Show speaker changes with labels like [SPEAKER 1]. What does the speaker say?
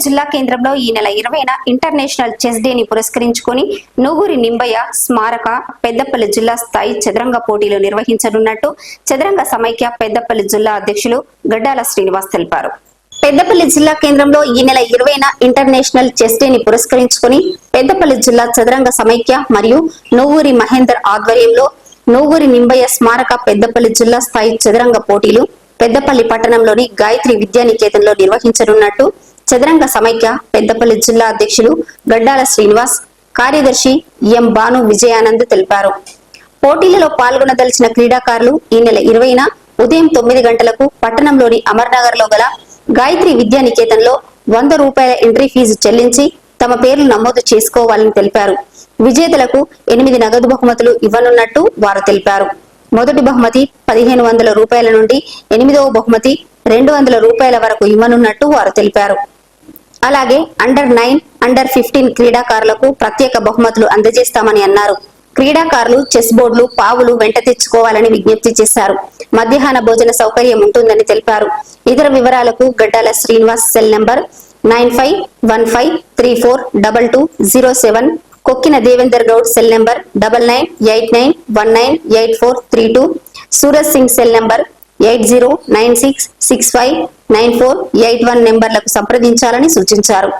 [SPEAKER 1] జిల్లా కేంద్రంలో ఈ నెల ఇరవైన ఇంటర్నేషనల్ చెస్ డేని పురస్కరించుకుని నూగూరి నింబయ్య స్మారక పెద్దపల్లి జిల్లా స్థాయి చదరంగ పోటీలు నిర్వహించనున్నట్టు చదరంగ సమైక్య పెద్దపల్లి జిల్లా అధ్యక్షులు గడ్డాల శ్రీనివాస్ తెలిపారు. పెద్దపల్లి జిల్లా కేంద్రంలో ఈ నెల ఇరవైన ఇంటర్నేషనల్ చెస్ డేని పురస్కరించుకొని పెద్దపల్లి జిల్లా చదరంగ సమైక్య మరియు నూవూరి మహేందర్ ఆధ్వర్యంలో నూవూరి నింబయ్య స్మారక పెద్దపల్లి జిల్లా స్థాయి చదరంగ పోటీలు పెద్దపల్లి పట్టణంలోని గాయత్రి విద్యానికేతన్లో నిర్వహించనున్నట్టు చదరంగ సమైక్య పెద్దపల్లి జిల్లా అధ్యక్షులు గడ్డాల శ్రీనివాస్ కార్యదర్శి ఎం భాను విజయానంద్ తెలిపారు. పోటీలలో పాల్గొనదలిచిన క్రీడాకారులు ఈ నెల ఇరవైన ఉదయం తొమ్మిది గంటలకు పట్టణంలోని అమర్నగర్లో గల గాయత్రి విద్యానికేతన్లో వంద రూపాయల ఎంట్రీ ఫీజు చెల్లించి తమ పేర్లు నమోదు చేసుకోవాలని తెలిపారు. విజేతలకు ఎనిమిది నగదు బహుమతులు ఇవ్వనున్నట్టు వారు తెలిపారు. మొదటి బహుమతి పదిహేను వందల రూపాయల నుండి ఎనిమిదవ బహుమతి రెండు వందల రూపాయల వరకు ఇవ్వనున్నట్టు వారు తెలిపారు. అలాగే అండర్ నైన్ అండర్ ఫిఫ్టీన్ క్రీడాకారులకు ప్రత్యేక బహుమతులు అందజేస్తామని అన్నారు. క్రీడాకారులు చెస్ బోర్డులు పావులు వెంట తెచ్చుకోవాలని విజ్ఞప్తి చేశారు. మధ్యాహ్న భోజన సౌకర్యం ఉంటుందని తెలిపారు. ఇతర వివరాలకు Gaddala Srinivas cell number nine five one five three four double two zero seven Kokkina Devender Goud cell number double nine eight nine one nine eight four three two Suraj Singh cell number eight zero nine six six five nine four eight one నెంబర్లకు సంప్రదించాలని సూచించారు.